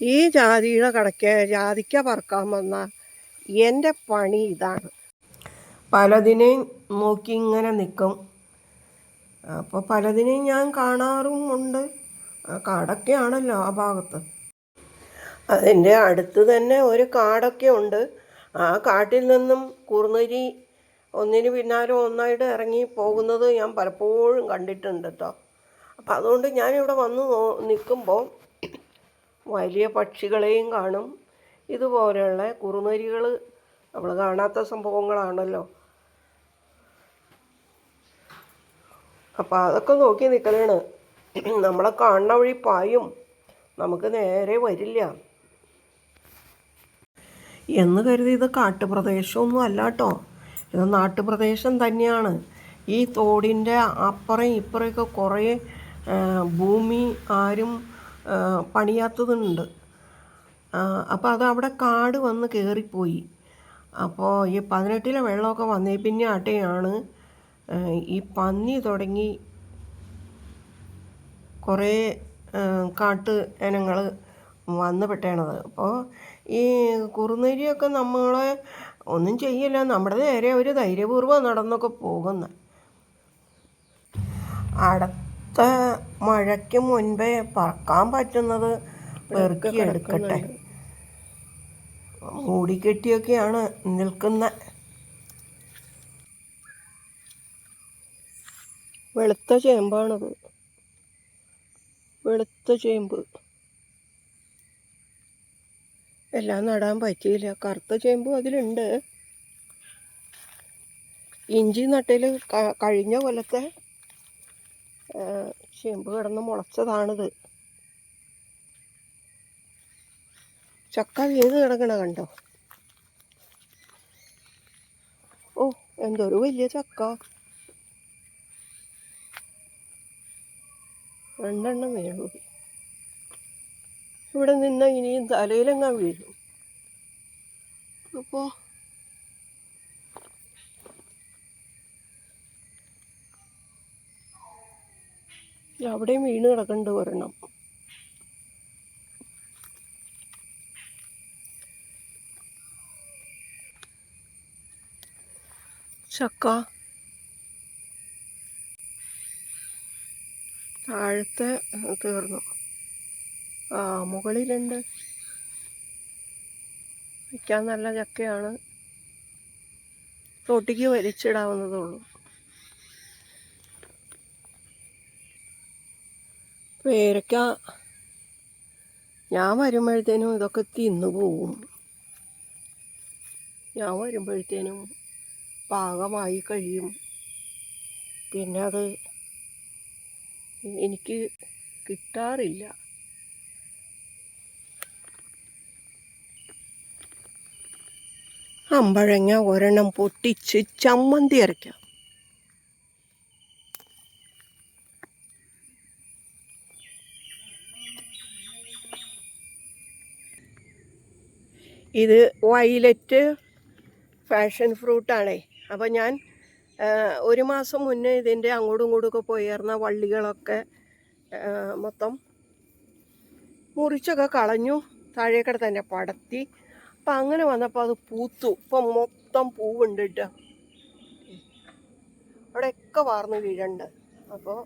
ഈ ജാതിയുടെ കടയ്ക്ക് ജാതിക്ക പറക്കാൻ വന്ന എന്റെ പണി ഇതാണ്. പലതിനെയും നോക്കി ഇങ്ങനെ നിൽക്കും അപ്പോൾ പലതിനെയും ഞാൻ കാണാറും ഉണ്ട്. കാടൊക്കെയാണല്ലോ ആ ഭാഗത്ത്. അതിന്റെ അടുത്ത് തന്നെ ഒരു കാടൊക്കെ ഉണ്ട്. ആ കാട്ടിൽ നിന്നും കുറുനരി ഒന്നിന് പിന്നാലെ ഒന്നായിട്ട് ഇറങ്ങി പോകുന്നത് ഞാൻ പലപ്പോഴും കണ്ടിട്ടുണ്ട് കേട്ടോ അപ്പം അതുകൊണ്ട് ഞാനിവിടെ വന്ന് നിൽക്കുമ്പോൾ വലിയ പക്ഷികളെയും കാണും. ഇതുപോലെയുള്ള കുറുനരികൾ നമ്മൾ കാണാത്ത സംഭവങ്ങളാണല്ലോ. അപ്പം അതൊക്കെ നോക്കി നിൽക്കലാണ് നമ്മളെ കാണുന്ന വഴി പായും. നമുക്ക് നേരെ വരില്ല. എന്ന് കരുതി ഇത് കാട്ടുപ്രദേശമൊന്നും അല്ല കേട്ടോ ഇത് നാട്ടുപ്രദേശം തന്നെയാണ്. ഈ തോടിന്റെ അപ്പുറം ഇപ്പുറമൊക്കെ കുറേ ഭൂമി ആരും പണിയാത്തതുണ്ട്. അപ്പോൾ അത് അവിടെ കാട് വന്ന് കയറിപ്പോയി അപ്പോൾ ഈ പതിനെട്ടിലെ വെള്ളമൊക്കെ വന്നേ പിന്നെ ആട്ടെയാണ് ഈ പന്നി തുടങ്ങി കുറേ കാട്ട് ഇനങ്ങൾ വന്ന് പെട്ടേണത്. അപ്പോൾ ഈ കുറുനരിയൊക്കെ നമ്മളെ ഒന്നും ചെയ്യില്ല. നമ്മുടെ നേരെ ഒരു ധൈര്യപൂർവം നടന്നൊക്കെ പോകുന്ന. അടുത്ത മഴയ്ക്ക് മുൻപേ പറക്കാൻ പറ്റുന്നത് പെറുക്കി എടുക്കട്ടെ. മൂടിക്കെട്ടിയൊക്കെയാണ് നിൽക്കുന്ന. വെളുത്ത ചേമ്പാണത്. വെളുത്ത ചേമ്പ്. എല്ലാം നടാൻ പറ്റിയില്ല. കറുത്ത ചേമ്പും അതിലുണ്ട്. ഇഞ്ചി നട്ടയിൽ കഴിഞ്ഞ കൊല്ലത്തെ ചേമ്പ് കിടന്ന് മുളച്ചതാണിത്. ചക്ക വീണ് കിടക്കണ കണ്ടോ? ഓ എന്തൊരു വലിയ ചക്ക. രണ്ടെണ്ണം വീണു. ഇവിടെ നിന്ന് ഇനിയും തലയിലെങ്ങാൻ വീഴും. അപ്പോൾ അവിടെയും വീണ് കിടക്കുന്നുണ്ട് ഒരെണ്ണം. ചക്ക. താഴത്തെ തീർന്നു. ആ മുകളിലുണ്ട്. വയ്ക്കാൻ നല്ല ചക്കയാണ്. തോട്ടിക്ക് വലിച്ചിടാവുന്നതേ ഉള്ളൂ. പേരക്ക ഞാൻ വരുമ്പോഴത്തേനും ഇതൊക്കെ തിന്നു പോവും. ഞാൻ വരുമ്പോഴത്തേനും പാകമായി കഴിയും. പിന്നെ അത് എനിക്ക് കിട്ടാറില്ല. അമ്പഴങ്ങ ഒരെണ്ണം പൊട്ടിച്ച് ചമ്മന്തി അരയ്ക്കാം ഇത് വൈലറ്റ് ഫാഷൻ ഫ്രൂട്ടാണേ. അപ്പോൾ ഞാൻ ഒരു മാസം മുന്നേ ഇതിന്റെ അങ്ങോട്ടും ഇങ്ങോട്ടും ഒക്കെ പോയിരുന്ന വള്ളികളൊക്കെ മൊത്തം മുറിച്ചൊക്കെ കളഞ്ഞു താഴേക്കട തന്നെ പടത്തി അപ്പം അങ്ങനെ വന്നപ്പോൾ അത് പൂത്തു. ഇപ്പം മൊത്തം പൂവുണ്ട് കേട്ടോ അവിടെയൊക്കെ വാർന്ന് വീഴുണ്ട്. അപ്പോൾ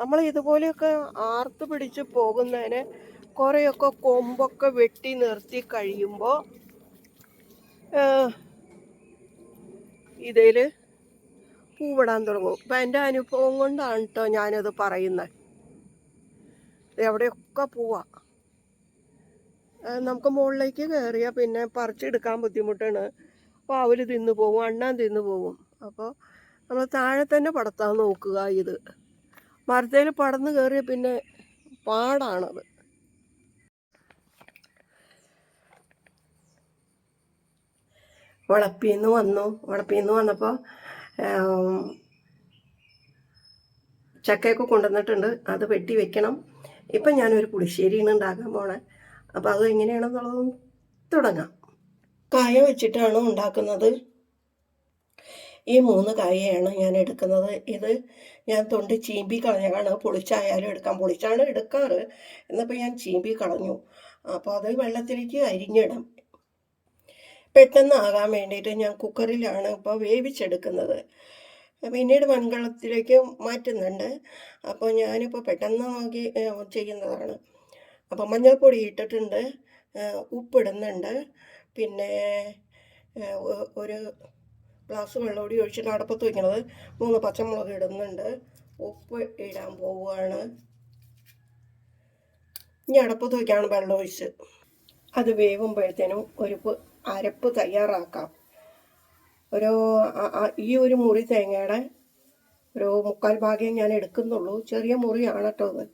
നമ്മൾ ഇതുപോലെയൊക്കെ ആർത്ത് പിടിച്ച് പോകുന്നതിന് കുറേയൊക്കെ കൊമ്പൊക്കെ വെട്ടി നിർത്തി കഴിയുമ്പോൾ ഇതിൽ പൂവിടാൻ തുടങ്ങും. ഇപ്പം എന്റെ അനുഭവം കൊണ്ടാണ് കേട്ടോ ഞാനത് പറയുന്നത് എവിടെയൊക്കെ പോവാ? നമുക്ക് മുകളിലേക്ക് കയറിയാൽ പിന്നെ പറിച്ചെടുക്കാൻ ബുദ്ധിമുട്ടാണ്. പാവൽ തിന്നു പോകും അണ്ണാൻ തിന്നു പോകും അപ്പോൾ നമ്മൾ താഴെ തന്നെ പടത്താൻ നോക്കുക ഇത്. മരത്തേൽ പടന്ന് കയറിയ പിന്നെ പാടാണത്. വളപ്പിൽ നിന്ന് വന്നു. വളപ്പിൽ നിന്ന് വന്നപ്പോൾ ചക്കയൊക്കെ കൊണ്ടുവന്നിട്ടുണ്ട്. അത് വെട്ടി വെക്കണം. ഇപ്പം ഞാനൊരു പുളിശ്ശേരിയാണ് ഉണ്ടാക്കാൻ പോണേ. അപ്പോൾ അത് എങ്ങനെയാണെന്നുള്ളതും തുടങ്ങാം. കായ വെച്ചിട്ടാണ് ഉണ്ടാക്കുന്നത്. ഈ മൂന്ന് കായയാണ് ഞാൻ എടുക്കുന്നത്. ഇത് ഞാൻ തൊണ്ട് ചീമ്പി കളഞ്ഞാണ് പൊളിച്ചായാലും എടുക്കാം. പൊളിച്ചാണ് എടുക്കാറ്. എന്നപ്പോൾ ഞാൻ ചീമ്പി കളഞ്ഞു. അപ്പോൾ അത് വെള്ളത്തിലേക്ക് അരിഞ്ഞിടാം. പെട്ടെന്ന് ആകാൻ വേണ്ടിയിട്ട് ഞാൻ കുക്കറിലാണ് ഇപ്പോൾ വേവിച്ചെടുക്കുന്നത്. പിന്നീട് മൺകളത്തിലേക്ക് മാറ്റുന്നുണ്ട്. അപ്പോൾ ഞാനിപ്പോൾ പെട്ടെന്ന് നോക്കി ചെയ്യുന്നതാണ്. അപ്പോൾ മഞ്ഞൾപ്പൊടി ഇട്ടിട്ടുണ്ട്. ഉപ്പിടുന്നുണ്ട്. പിന്നെ ഒരു ഗ്ലാസ് വെള്ളം കൂടി ഒഴിച്ചിട്ട് അടപ്പത്ത് വയ്ക്കണത് മൂന്ന് പച്ചമുളക് ഇടുന്നുണ്ട്. ഉപ്പ് ഇടാൻ പോവുകയാണ്. ഇനി അടപ്പത്ത് വയ്ക്കാണ് വെള്ളം ഒഴിച്ച്. അത് വേവുമ്പോഴത്തേനും ഒരു പ്- അരപ്പ് തയ്യാറാക്കാം. ഒരു ഈ ഒരു മുറി തേങ്ങയുടെ ഒരു മുക്കാൽ ഭാഗ്യം ഞാൻ എടുക്കുന്നുള്ളൂ. ചെറിയ മുറിയാണ് കേട്ടോ അത്.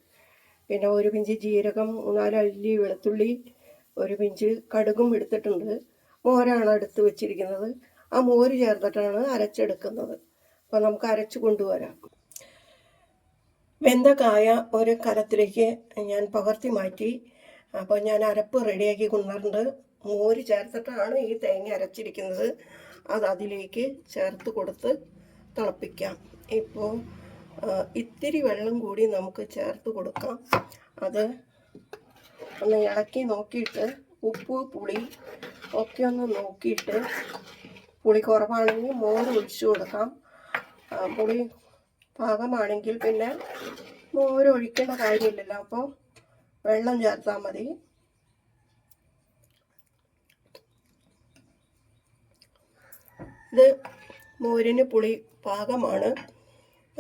പിന്നെ ഒരു പിഞ്ച് ജീരകം മൂന്നാൽ അല്ലി വെളുത്തുള്ളി ഒരു പിഞ്ച് കടുകും എടുത്തിട്ടുണ്ട്. മോരാണ് എടുത്ത് വെച്ചിരിക്കുന്നത്. ആ മോര് ചേർത്തിട്ടാണ് അരച്ചെടുക്കുന്നത്. അപ്പോൾ നമുക്ക് അരച്ച് കൊണ്ടുവരാം. വെന്ത കായ ഒരു കലത്തിലേക്ക് ഞാൻ പകർത്തി മാറ്റി. അപ്പോൾ ഞാൻ അരപ്പ് റെഡിയാക്കി കൊണ്ടുവരുന്നുണ്ട് മോര് ചേർത്തിട്ടാണ് ഈ തേങ്ങ അരച്ചിരിക്കുന്നത്. അത് അതിലേക്ക് ചേർത്ത് കൊടുത്ത് തിളപ്പിക്കാം. ഇപ്പോൾ ഇത്തിരി വെള്ളം കൂടി നമുക്ക് ചേർത്ത് കൊടുക്കാം. അത് ഒന്ന് ഇളക്കി നോക്കിയിട്ട് ഉപ്പ് പുളി ഒക്കെ ഒന്ന് നോക്കിയിട്ട് പുളി കുറവാണെങ്കിൽ മോര് ഒഴിച്ചു കൊടുക്കാം. പുളി പാകമാണെങ്കിൽ പിന്നെ മോര് ഒഴിക്കേണ്ട കാര്യമില്ലല്ലോ. അപ്പോൾ വെള്ളം ചേർത്താൽ മതി. ഇത് മോരിന് പുളി പാകമാണ്.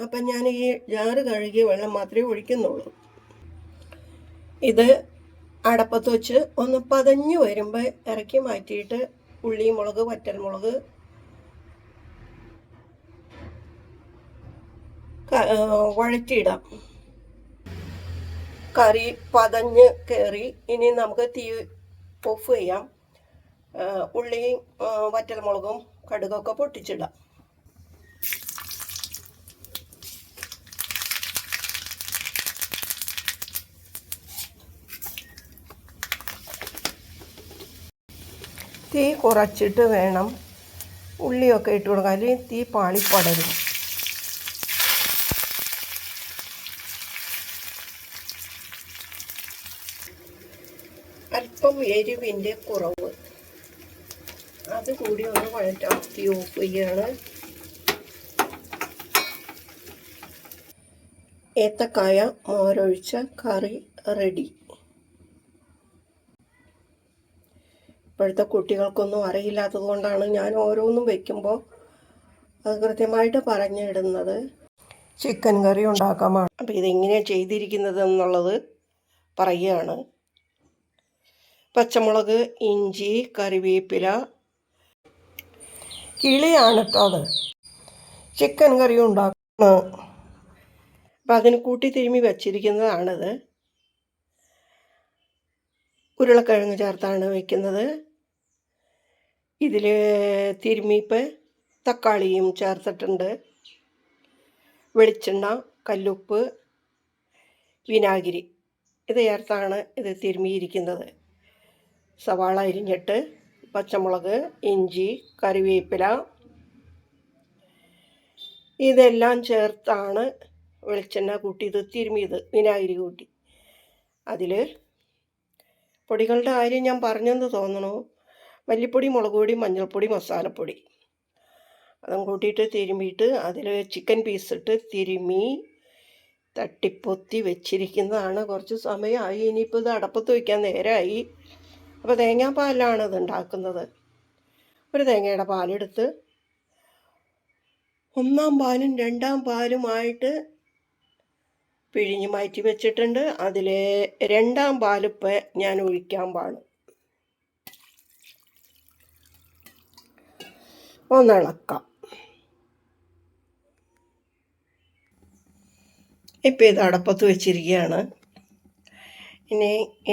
അപ്പം ഞാൻ ഈ ജാറ് കഴുകിയ വെള്ളം മാത്രമേ ഒഴിക്കുന്നുള്ളൂ. ഇത് അടപ്പത്ത് വെച്ച് ഒന്ന് പതഞ്ഞ് വരുമ്പോൾ ഇറക്കി മാറ്റിയിട്ട് ഉള്ളി മുളക് വറ്റൽമുളക് വഴറ്റിയിടാം. കറി പതഞ്ഞ് കയറി ഇനി നമുക്ക് തീ ഓഫ് ചെയ്യാം. ഉള്ളിയും വറ്റൽമുളകും കടുകൊക്കെ പൊട്ടിച്ചിടാം. തീ കുറച്ചിട്ട് വേണം ഉള്ളിയൊക്കെ ഇട്ട് കൊടുക്കാൻ. അല്ലെങ്കിൽ തീ പാളിപ്പടരും. അല്പം എരിവിന്റെ കുറവ്. അത് കൂടി ഒന്ന് വഴറ്റാം തീ ഓഫ് ചെയ്യാണ് ഏത്തക്കായ മോരൊഴിച്ച കറി റെഡി. ഇപ്പോഴത്തെ കുട്ടികൾക്കൊന്നും അറിയില്ലാത്തത് കൊണ്ടാണ് ഞാൻ ഓരോന്നും വെക്കുമ്പോൾ അത് കൃത്യമായിട്ട് പറഞ്ഞിടുന്നത്. ചിക്കൻ കറി ഉണ്ടാക്കാമാണ് അപ്പോൾ ഇതെങ്ങനെയാണ് ചെയ്തിരിക്കുന്നത് എന്നുള്ളത് പറയുകയാണ്. പച്ചമുളക് ഇഞ്ചി കറിവേപ്പില കിളിയാണ് കേട്ടോ അത്. ചിക്കൻ കറി ഉണ്ടാക്കണം. അപ്പം അതിന് കൂട്ടി തിരുമ്മി വച്ചിരിക്കുന്നതാണിത്. ഉരുളക്കിഴങ്ങ് ചേർത്താണ് വയ്ക്കുന്നത് ഇതിൽ തിരുമ്മിപ്പ് തക്കാളിയും ചേർത്തിട്ടുണ്ട്. വെളിച്ചെണ്ണ കല്ലുപ്പ് വിനാഗിരി. ഇത് ചേർത്താണ് ഇത് തിരുമ്മിയിരിക്കുന്നത് സവാള അരിഞ്ഞിട്ട് പച്ചമുളക് ഇഞ്ചി കറിവേപ്പില. ഇതെല്ലാം ചേർത്താണ് വെളിച്ചെണ്ണ കൂട്ടി ഇത് തിരുമ്മിയത് വിനാഗിരി കൂട്ടി. അതിൽ പൊടികളുടെ കാര്യം ഞാൻ പറഞ്ഞെന്ന് തോന്നണു. മല്ലിപ്പൊടി മുളക് പൊടി മഞ്ഞൾപ്പൊടി മസാലപ്പൊടി. അതും കൂട്ടിയിട്ട് തിരുമ്മിയിട്ട് അതിൽ ചിക്കൻ പീസ് ഇട്ട് തിരുമ്മി തട്ടിപ്പൊത്തി വെച്ചിരിക്കുന്നതാണ്. കുറച്ച് സമയമായി. ഇനിയിപ്പോൾ ഇത് അടപ്പത്ത് വയ്ക്കാൻ നേരമായി അപ്പോൾ തേങ്ങാപ്പാലാണ് ഇത് ഉണ്ടാക്കുന്നത്. ഒരു തേങ്ങയുടെ പാലെടുത്ത് ഒന്നാം പാലും രണ്ടാം പാലുമായിട്ട് പിഴിഞ്ഞ് മാറ്റി വെച്ചിട്ടുണ്ട്. അതിൽ രണ്ടാം പാലിപ്പ് ഞാൻ ഒഴിക്കാൻ പാടും. ഒന്നിളക്കാം ഇപ്പം ഇത് അടപ്പത്ത് വെച്ചിരിക്കുകയാണ്.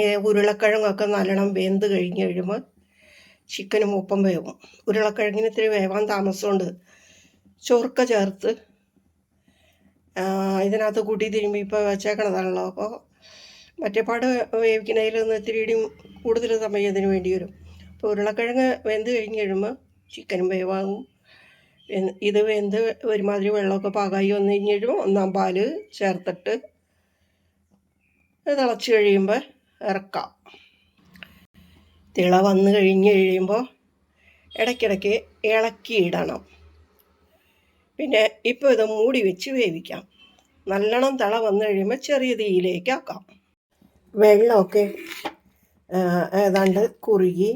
ഈ ഉരുളക്കിഴങ്ങൊക്കെ നല്ലോണം വെന്ത് കഴിഞ്ഞ് കഴിയുമ്പോൾ ചിക്കനും ഒപ്പം വേവും. ഉരുളക്കിഴങ്ങിന് ഇത്തിരി വേവാൻ താമസമുണ്ട് ചൊറുക്ക ചേർത്ത് ഇതിനകത്ത് കൂട്ടി തിരുമ്പി ഇപ്പോൾ വെച്ചേക്കണതാണല്ലോ. അപ്പോൾ മറ്റേപ്പാട് വേവിക്കുന്നതിൽ നിന്ന് ഇത്തിരി കൂടുതൽ സമയം ഇതിന് വേണ്ടി വരും. അപ്പോൾ ഉരുളക്കിഴങ്ങ് വെന്ത് കഴിഞ്ഞ് കഴിയുമ്പോൾ ചിക്കനും വേവാകും. ഇത് വെന്ത് ഒരുമാതിരി വെള്ളമൊക്കെ പാകമായി വന്നു കഴിഞ്ഞ് കഴിയുമ്പോൾ ഒന്നാം പാൽ ചേർത്തിട്ട് തിളച്ച് കഴിയുമ്പോൾ ഇറക്കാം. തിള വന്ന് കഴിഞ്ഞ് കഴിയുമ്പോൾ ഇടയ്ക്കിടയ്ക്ക് ഇളക്കിയിടണം പിന്നെ ഇപ്പോൾ ഇത് മൂടി വെച്ച് വേവിക്കാം. നല്ലോണം തിള വന്നു കഴിയുമ്പോൾ ചെറിയ തീയിലേക്ക് ആക്കാം. വെള്ളമൊക്കെ ഏതാണ്ട് കുറുകി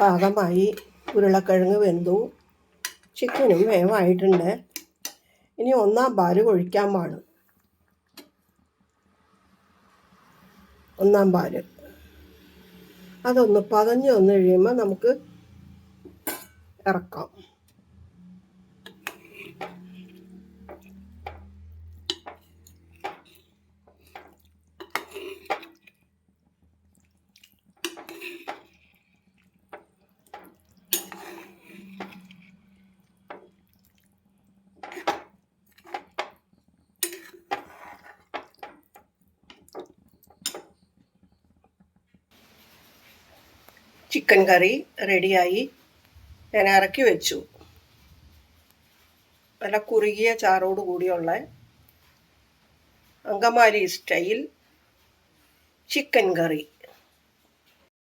പാകമായി ഉരുളക്കിഴങ്ങ് വെന്തു. ചിക്കനും വേവായിട്ടുണ്ട്. ഇനി ഒന്നാം പാൽ ഒഴിക്കാൻ പാടും. ഒന്നാം പാൽ അതൊന്ന് പതഞ്ഞ് വന്നു കഴിയുമ്പോൾ നമുക്ക് ഇറക്കാം. ചിക്കൻ കറി റെഡിയായി. ഞാൻ ഇറക്കി വെച്ചു. നല്ല കുറുകിയ ചാറോട് കൂടിയുള്ള അങ്കമാലി സ്റ്റൈൽ ചിക്കൻ കറി.